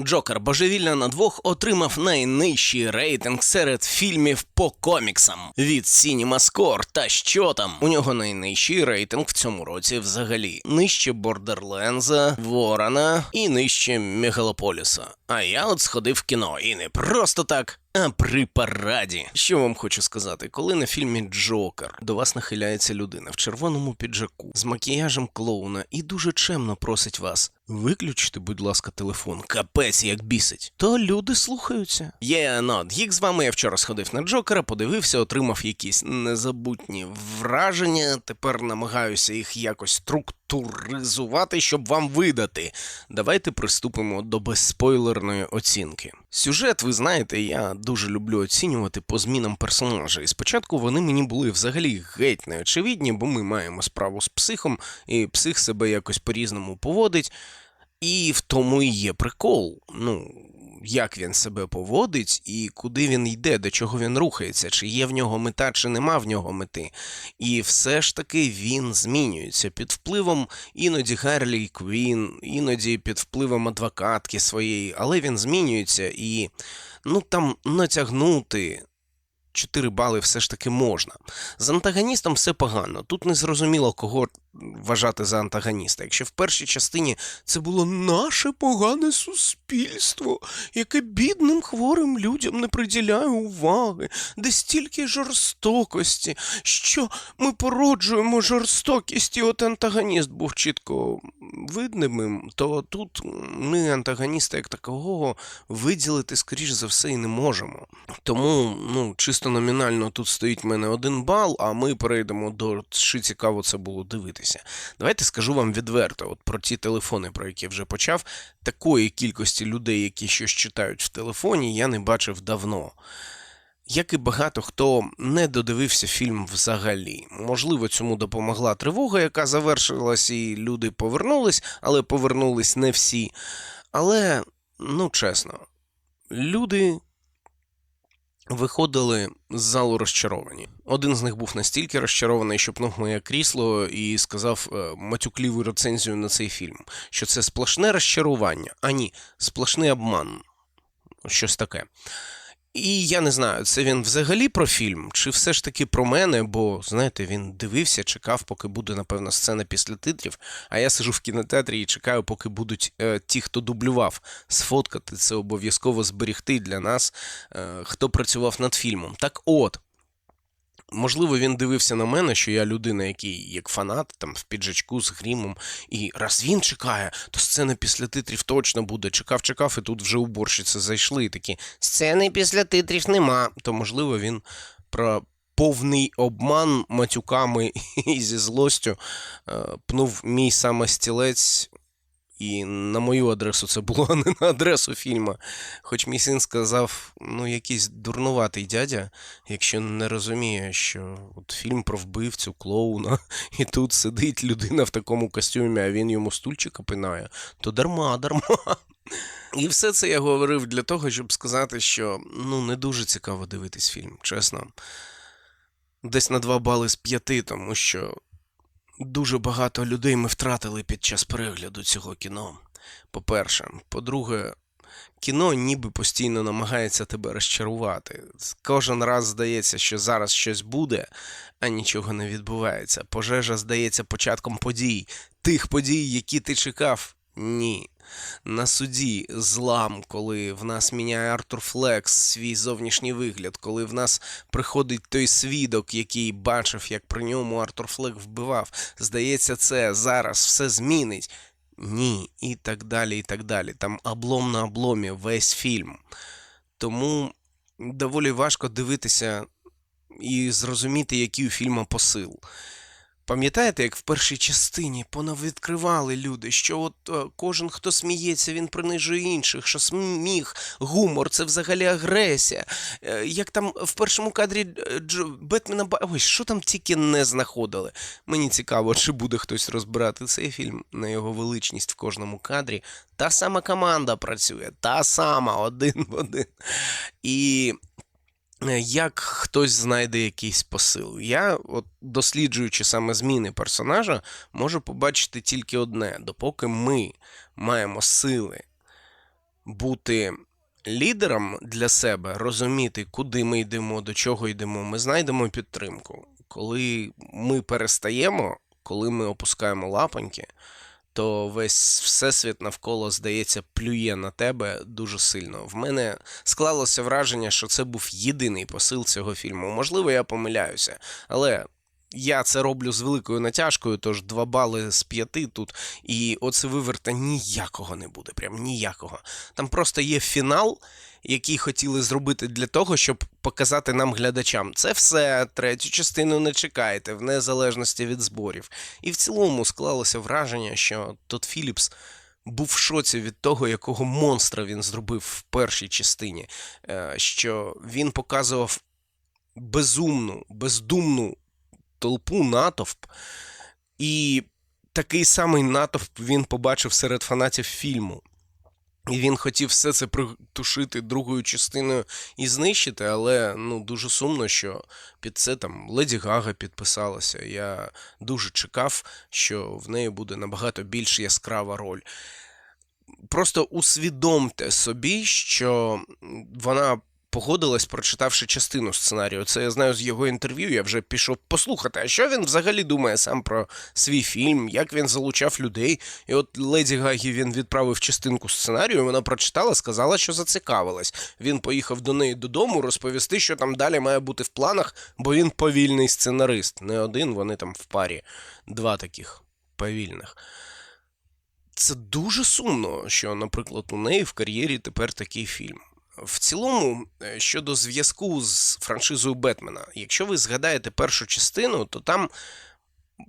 Джокер Божевілля на двох отримав найнижчий рейтинг серед фільмів по коміксам від CinemaScore. Та що там? У нього найнижчий рейтинг в цьому році взагалі. Нижче Бордерленза, Ворона і нижче Мегалополіса. А я от сходив в кіно і не просто так. А при параді. Що вам хочу сказати, коли на фільмі Джокер до вас нахиляється людина в червоному піджаку з макіяжем клоуна і дуже чемно просить вас виключити, будь ласка, телефон, капець як бісить, то люди слухаються. Є нот гік з вами. Я вчора сходив на Джокера, подивився, отримав якісь незабутні враження. Тепер намагаюся їх якось структуризувати, щоб вам видати. Давайте приступимо до безспойлерної оцінки. Сюжет, ви знаєте, я дуже люблю оцінювати по змінам персонажа. І спочатку вони мені були взагалі геть неочевидні, бо ми маємо справу з психом, і псих себе якось по-різному поводить. І в тому і є прикол. Ну, як він себе поводить і куди він йде, до чого він рухається, чи є в нього мета, чи нема в нього мети. І все ж таки він змінюється під впливом іноді Гарлі Квін, іноді під впливом адвокатки своєї, але він змінюється і ну там натягнути. 4 бали все ж таки можна. З антагоністом все погано. Тут не зрозуміло, кого вважати за антагоніста. Якщо в першій частині це було наше погане суспільство, яке бідним хворим людям не приділяє уваги, де стільки жорстокості, що ми породжуємо жорстокість, і от антагоніст був чітко видним, то тут ми антагоніста як такого виділити, скоріш за все, і не можемо. Тому, ну, чисто номінально тут стоїть в мене один бал, а ми перейдемо до чи цікаво це було дивитися. Давайте скажу вам відверто, от про ті телефони, про які вже почав, такої кількості людей, які щось читають в телефоні, я не бачив давно. Як і багато хто не додивився фільм взагалі. Можливо, цьому допомогла тривога, яка завершилась, і люди повернулись, але повернулись не всі. Але, ну чесно, люди виходили з залу розчаровані. Один з них був настільки розчарований, що пнув моє крісло і сказав е, матюкліву рецензію на цей фільм, що це сплошне розчарування, а ні, сплошний обман. Щось таке. І я не знаю, це він взагалі про фільм, чи все ж таки про мене, бо, знаєте, він дивився, чекав, поки буде, напевно, сцена після титрів, а я сижу в кінотеатрі і чекаю, поки будуть е, ті, хто дублював, сфоткати це обов'язково зберігти для нас, е, хто працював над фільмом. Так от. Можливо, він дивився на мене, що я людина, який як фанат, там в піджачку з грімом, і раз він чекає, то сцена після титрів точно буде. Чекав, чекав, і тут вже уборщиці зайшли. і Такі сцени після титрів нема. То можливо він про повний обман матюками і зі злостю е, пнув мій саме стілець. І на мою адресу це було, а не на адресу фільму. Хоч мій син сказав, ну, якийсь дурнуватий дядя, якщо не розуміє, що от фільм про вбивцю клоуна, і тут сидить людина в такому костюмі, а він йому стульчика пинає, то дарма, дарма. І все це я говорив для того, щоб сказати, що ну, не дуже цікаво дивитись фільм, чесно. Десь на 2 бали з 5, тому що Дуже багато людей ми втратили під час перегляду цього кіно. По-перше, по-друге, кіно ніби постійно намагається тебе розчарувати. Кожен раз здається, що зараз щось буде, а нічого не відбувається. Пожежа здається початком подій, тих подій, які ти чекав. Ні. На суді злам, коли в нас міняє Артур Флекс свій зовнішній вигляд, коли в нас приходить той свідок, який бачив, як при ньому Артур Флек вбивав. Здається, це зараз все змінить. Ні, і так далі, і так далі. Там облом на обломі весь фільм. Тому доволі важко дивитися і зрозуміти, який у фільму посил. Пам'ятаєте, як в першій частині понавідкривали люди, що от е, кожен, хто сміється, він принижує інших, що сміх, гумор це взагалі агресія. Е, як там в першому кадрі е, Дж... Бетмена Ой, що там тільки не знаходили. Мені цікаво, чи буде хтось розбирати цей фільм на його величність в кожному кадрі. Та сама команда працює, та сама, один в один. І як хтось знайде якийсь посил. Я, от досліджуючи саме зміни персонажа, можу побачити тільки одне: допоки ми маємо сили бути лідером для себе, розуміти, куди ми йдемо, до чого йдемо, ми знайдемо підтримку. Коли ми перестаємо, коли ми опускаємо лапоньки, то весь всесвіт навколо, здається, плює на тебе дуже сильно. В мене склалося враження, що це був єдиний посил цього фільму. Можливо, я помиляюся, але я це роблю з великою натяжкою, тож 2 бали з 5 тут, і оце виверта ніякого не буде, прям ніякого. Там просто є фінал, який хотіли зробити для того, щоб показати нам глядачам. Це все, третю частину не чекайте, в незалежності від зборів. І в цілому склалося враження, що Тодд Філіпс був в шоці від того, якого монстра він зробив в першій частині, Е, що він показував безумну, бездумну толпу натовп, і такий самий натовп він побачив серед фанатів фільму. І він хотів все це притушити другою частиною і знищити, але ну дуже сумно, що під це там Леді Гага підписалася. Я дуже чекав, що в неї буде набагато більш яскрава роль. Просто усвідомте собі, що вона погодилась, прочитавши частину сценарію. Це я знаю з його інтерв'ю. Я вже пішов послухати, а що він взагалі думає сам про свій фільм, як він залучав людей. І от Леді Гагі він відправив частинку сценарію. Вона прочитала, сказала, що зацікавилась. Він поїхав до неї додому розповісти, що там далі має бути в планах, бо він повільний сценарист. Не один, вони там в парі, два таких повільних. Це дуже сумно, що, наприклад, у неї в кар'єрі тепер такий фільм. В цілому, е, щодо зв'язку з франшизою Бетмена, якщо ви згадаєте першу частину, то там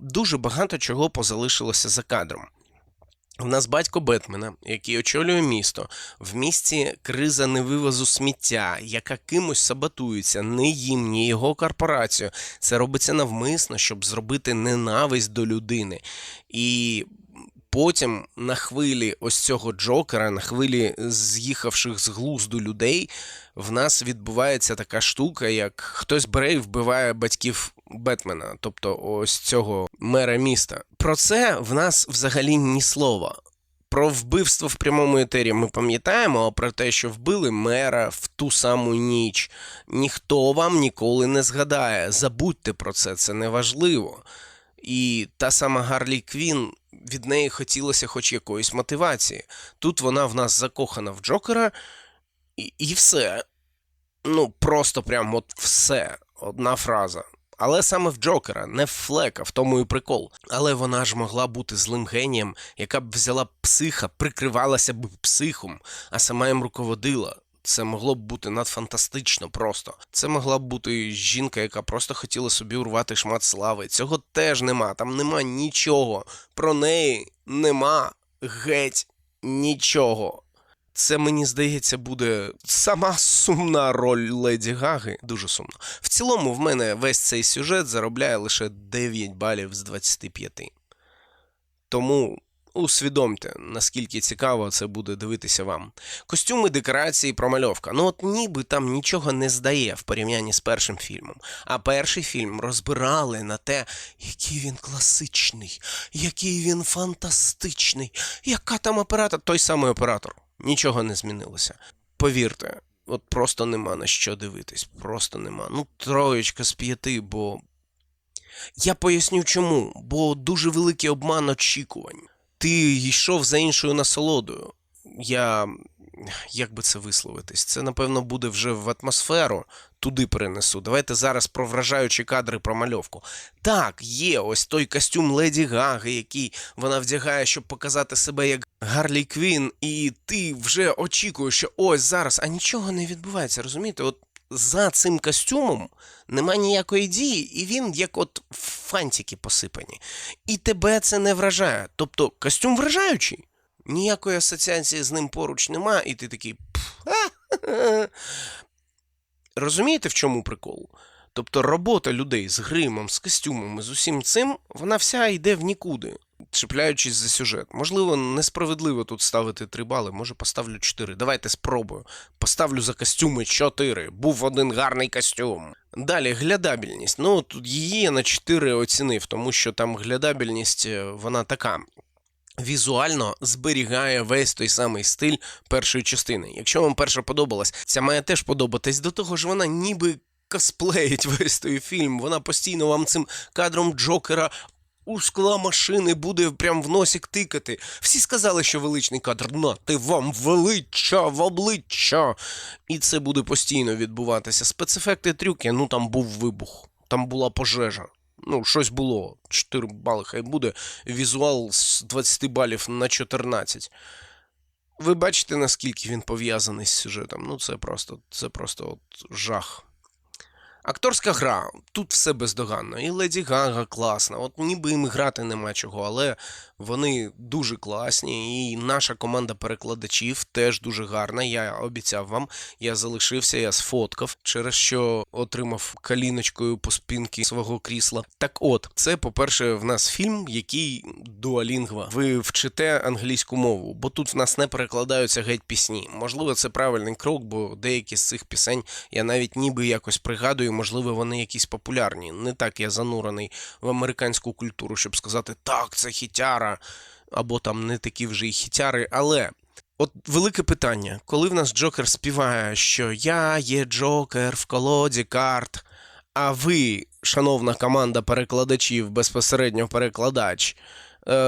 дуже багато чого позалишилося за кадром. У нас батько Бетмена, який очолює місто. В місті криза невивозу сміття, яка кимось саботується, не їм, ні його корпорацію. Це робиться навмисно, щоб зробити ненависть до людини. І потім на хвилі ось цього Джокера, на хвилі з'їхавших з глузду людей, в нас відбувається така штука, як хтось бере і вбиває батьків Бетмена, тобто ось цього мера міста. Про це в нас взагалі ні слова. Про вбивство в прямому етері ми пам'ятаємо, а про те, що вбили мера в ту саму ніч, ніхто вам ніколи не згадає. Забудьте про це, це не важливо. І та сама Гарлі Квін, від неї хотілося хоч якоїсь мотивації. Тут вона в нас закохана в Джокера, і, і все. Ну, просто прям от все. Одна фраза. Але саме в Джокера, не в Флека, в тому і прикол. Але вона ж могла бути злим генієм, яка б взяла психа, прикривалася б психом, а сама їм руководила. Це могло б бути надфантастично просто. Це могла б бути жінка, яка просто хотіла собі урвати шмат слави. Цього теж нема. Там нема нічого. Про неї нема геть нічого. Це мені здається буде сама сумна роль Леді Гаги. Дуже сумно. В цілому, в мене весь цей сюжет заробляє лише 9 балів з 25. Тому усвідомте, наскільки цікаво це буде дивитися вам. Костюми, декорації, промальовка. Ну от ніби там нічого не здає в порівнянні з першим фільмом. А перший фільм розбирали на те, який він класичний, який він фантастичний, яка там оператор, той самий оператор. Нічого не змінилося. Повірте, от просто нема на що дивитись. Просто нема. Ну, троєчка з п'яти, бо. Я поясню чому, бо дуже великий обман очікувань. Ти йшов за іншою насолодою. Я. Як би це висловитись? Це, напевно, буде вже в атмосферу, туди перенесу. Давайте зараз про вражаючі кадри про мальовку. Так, є ось той костюм Леді Гаги, який вона вдягає, щоб показати себе як Гарлі Квін, і ти вже очікуєш, що ось зараз, а нічого не відбувається, розумієте? От за цим костюмом нема ніякої дії, і він як от фантики посипані. І тебе це не вражає. Тобто костюм вражаючий. Ніякої асоціації з ним поруч нема, і ти такий. «Пф, а, Розумієте, в чому прикол? Тобто робота людей з гримом, з костюмом з усім цим, вона вся йде в нікуди, чіпляючись за сюжет. Можливо, несправедливо тут ставити 3 бали, може поставлю 4. Давайте спробую. Поставлю за костюми 4. Був один гарний костюм. Далі глядабельність. Ну, тут її я на 4 оцінив, тому що там глядабельність, е, вона така. візуально зберігає весь той самий стиль першої частини. Якщо вам перша подобалась, ця має теж подобатись. До того ж, вона ніби косплеїть весь той фільм. Вона постійно вам цим кадром Джокера. У скла машини буде прям в носик тикати. Всі сказали, що величний кадр нати вам велича в обличчя. І це буде постійно відбуватися. Спецефекти трюки, ну там був вибух, там була пожежа. Ну, щось було. 4 бали хай буде. Візуал з 20 балів на 14. Ви бачите, наскільки він пов'язаний з сюжетом. Ну, це просто, це просто от жах. Акторська гра, тут все бездоганно. І Леді Гага класна. От ніби їм грати нема чого, але вони дуже класні. І наша команда перекладачів теж дуже гарна. Я обіцяв вам, я залишився, я сфоткав, через що отримав каліночкою по спинки свого крісла. Так от, це, по-перше, в нас фільм, який дуалінгва. Ви вчите англійську мову, бо тут в нас не перекладаються геть пісні. Можливо, це правильний крок, бо деякі з цих пісень я навіть ніби якось пригадую, можливо, вони якісь популярні. Не так я занурений в американську культуру, щоб сказати, так, це хітяра, або там не такі вже й хітяри, але. От велике питання, коли в нас Джокер співає, що я є Джокер в колоді карт, а ви, шановна команда перекладачів, безпосередньо перекладач,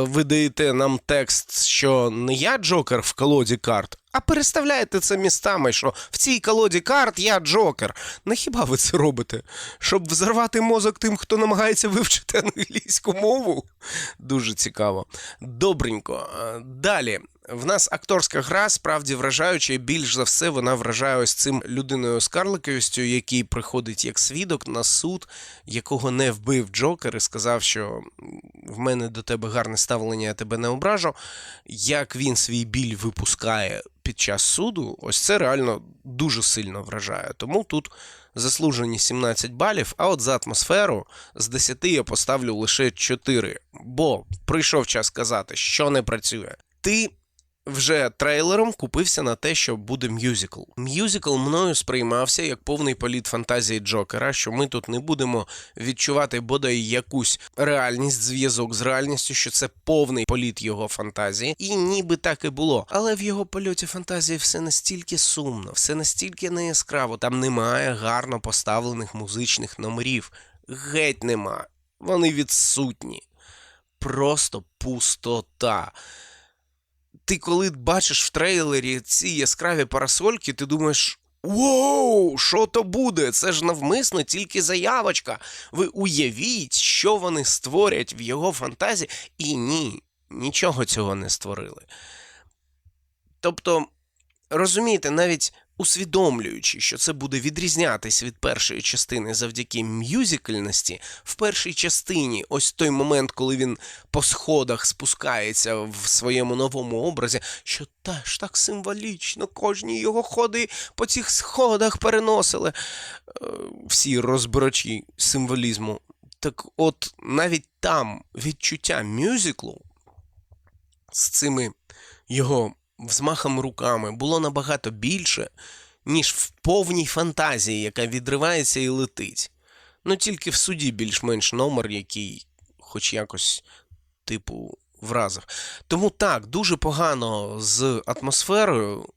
ви даєте нам текст, що не я Джокер в колоді карт, а переставляєте це містами, що в цій колоді карт я Джокер. Не хіба ви це робите? Щоб взорвати мозок тим, хто намагається вивчити англійську мову? Дуже цікаво. Добренько. Е, Далі. В нас акторська гра справді вражаюча, і більш за все вона вражає ось цим людиною з карликовістю, який приходить як свідок на суд, якого не вбив Джокер і сказав, що в мене до тебе гарне ставлення, я тебе не ображу. Як він свій біль випускає під час суду, ось це реально дуже сильно вражає. Тому тут заслужені 17 балів, а от за атмосферу з 10 я поставлю лише 4. Бо прийшов час сказати, що не працює. Ти вже трейлером купився на те, що буде мюзикл. Мюзикл мною сприймався як повний політ фантазії Джокера, що ми тут не будемо відчувати бодай якусь реальність, зв'язок з реальністю, що це повний політ його фантазії, і ніби так і було. Але в його польоті фантазії все настільки сумно, все настільки не яскраво. Там немає гарно поставлених музичних номерів. Геть нема. Вони відсутні. Просто пустота ти коли бачиш в трейлері ці яскраві парасольки, ти думаєш. Воу, що то буде? Це ж навмисно тільки заявочка. Ви уявіть, що вони створять в його фантазії, і ні, нічого цього не створили. Тобто, розумієте, навіть усвідомлюючи, що це буде відрізнятись від першої частини завдяки мюзикальності, в першій частині, ось той момент, коли він по сходах спускається в своєму новому образі, що теж так символічно, кожні його ходи по цих сходах переносили е, всі розбирачі символізму. Так от навіть там відчуття мюзиклу з цими його взмахом руками було набагато більше, ніж в повній фантазії, яка відривається і летить. Ну тільки в суді більш-менш номер, який хоч якось, типу, вразив. Тому так, дуже погано з атмосферою.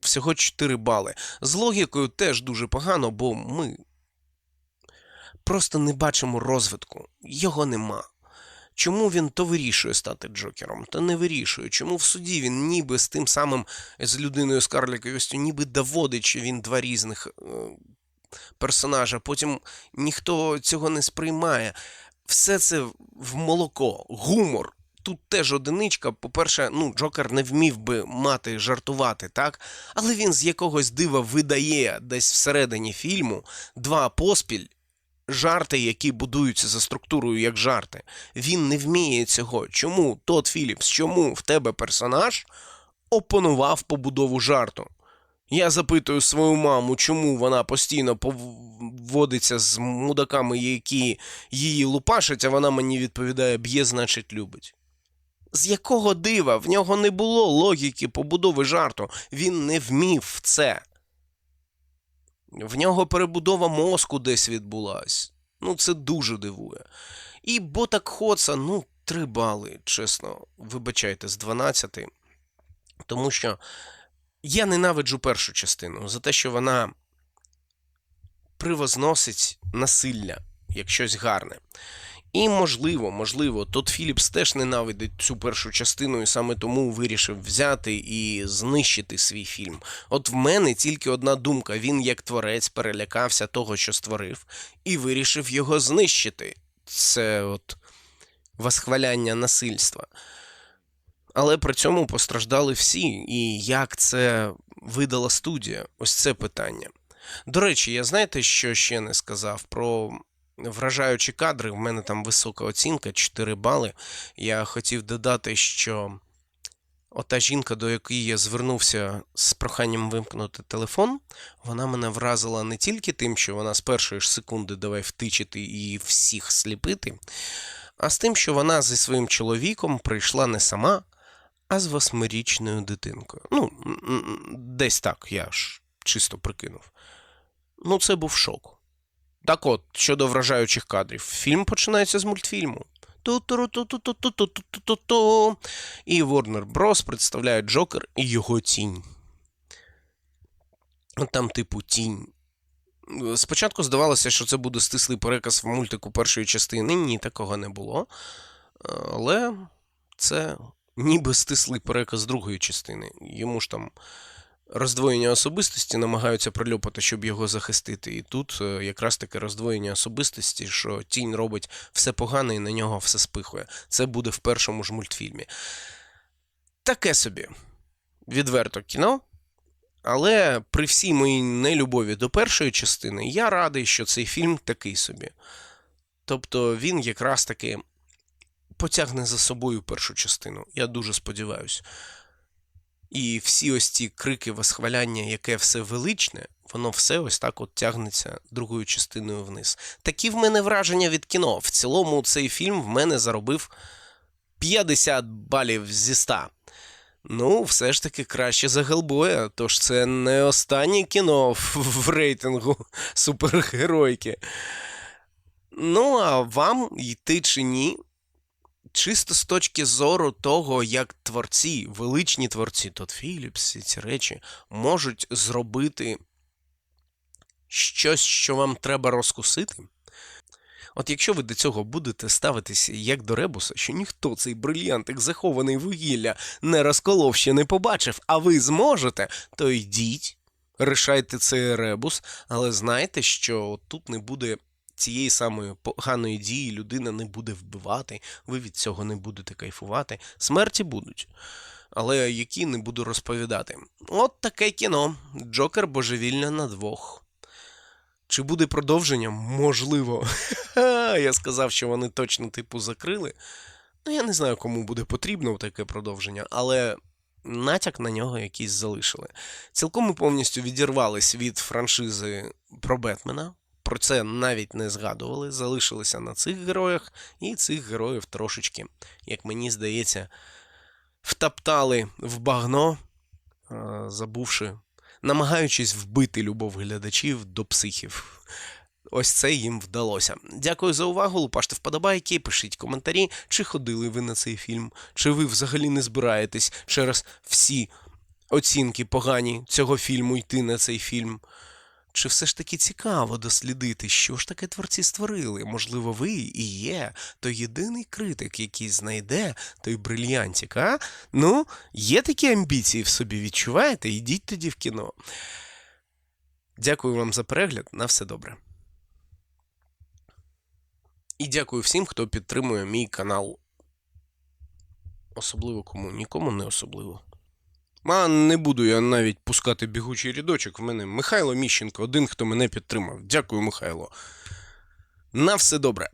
Всього 4 бали. З логікою теж дуже погано, бо ми просто не бачимо розвитку. Його нема. Чому він то вирішує стати Джокером, то не вирішує. Чому в суді він ніби з тим самим з людиною з карликовістю, ніби доводить, що він два різних е, персонажа. Потім ніхто цього не сприймає. Все це в молоко, гумор. Тут теж одиничка. По-перше, ну, Джокер не вмів би мати жартувати, так? Але він з якогось дива видає десь всередині фільму два поспіль жарти, які будуються за структурою як жарти. Він не вміє цього. Чому Тот Філіпс, чому в тебе персонаж опанував побудову жарту? Я запитую свою маму, чому вона постійно поводиться з мудаками, які її лупашать, а вона мені відповідає, б'є, значить, любить. З якого дива в нього не було логіки побудови жарту, він не вмів це. В нього перебудова мозку десь відбулась. Ну, це дуже дивує. І Ботак Хоца, ну, 3 бали, чесно, вибачайте, з 12. Тому що я ненавиджу першу частину за те, що вона привозносить насилля як щось гарне. І можливо, можливо, Тодд Філіпс теж ненавидить цю першу частину і саме тому вирішив взяти і знищити свій фільм. От в мене тільки одна думка: він, як творець, перелякався того, що створив, і вирішив його знищити. Це от восхваляння насильства. Але при цьому постраждали всі. І як це видала студія? Ось це питання. До речі, я знаєте, що ще не сказав про вражаючі кадри. В мене там висока оцінка 4 бали. Я хотів додати, що ота жінка, до якої я звернувся з проханням вимкнути телефон, вона мене вразила не тільки тим, що вона з першої ж секунди давай втичити і всіх сліпити, а з тим, що вона зі своїм чоловіком прийшла не сама, а з восьмирічною дитинкою. Ну, десь так, я ж чисто прикинув. Ну, це був шок. Так от, щодо вражаючих кадрів, фільм починається з мультфільму. Ту-ту-ру-ту-ту-ту-ту-ту-ту. І Warner Bros. представляє Джокер і його тінь. Там, типу, тінь. Спочатку здавалося, що це буде стислий переказ в мультику першої частини. Ні, такого не було. Але це ніби стислий переказ другої частини. Йому ж там роздвоєння особистості намагаються прильопати, щоб його захистити. І тут е, якраз таке роздвоєння особистості, що тінь робить все погане і на нього все спихує. Це буде в першому ж мультфільмі. Таке собі відверто кіно. Але при всій моїй нелюбові до першої частини я радий, що цей фільм такий собі. Тобто він якраз таки потягне за собою першу частину. Я дуже сподіваюся. І всі ось ці крики восхваляння, яке все величне, воно все ось так от тягнеться другою частиною вниз. Такі в мене враження від кіно. В цілому цей фільм в мене заробив 50 балів зі 100. Ну, все ж таки краще за Гелбоя, тож це не останнє кіно в, рейтингу супергеройки. Ну, а вам йти чи ні? Чисто з точки зору того, як творці, величні творці, Тодд Філіпс і ці речі можуть зробити щось, що вам треба розкусити. От якщо ви до цього будете ставитися як до ребуса, що ніхто цей брильянтик, захований вугілля, не розколов ще не побачив, а ви зможете, то йдіть, рішайте цей ребус, але знайте, що тут не буде цієї самої поганої дії людина не буде вбивати, ви від цього не будете кайфувати. Смерті будуть. Але які не буду розповідати. От таке кіно. Джокер божевільня на двох. Чи буде продовження? Можливо. Я сказав, що вони точно типу закрили. Ну, я не знаю, кому буде потрібно таке продовження, але натяк на нього якийсь залишили. Цілком і повністю відірвались від франшизи про Бетмена. Про це навіть не згадували, залишилися на цих героях, і цих героїв трошечки, як мені здається, втоптали в багно, забувши, намагаючись вбити любов глядачів до психів. Ось це їм вдалося. Дякую за увагу. Лупаште вподобайки, пишіть коментарі, чи ходили ви на цей фільм, чи ви взагалі не збираєтесь через всі оцінки погані цього фільму йти на цей фільм. Чи все ж таки цікаво дослідити, що ж таке творці створили? Можливо, ви і є той єдиний критик, який знайде той брильянтик, а? Ну, є такі амбіції в собі, відчуваєте? Йдіть тоді в кіно. Дякую вам за перегляд. На все добре. І дякую всім, хто підтримує мій канал. Особливо кому, нікому не особливо. А не буду я навіть пускати бігучий рядочок. В мене Михайло Міщенко, один, хто мене підтримав. Дякую, Михайло. На все добре.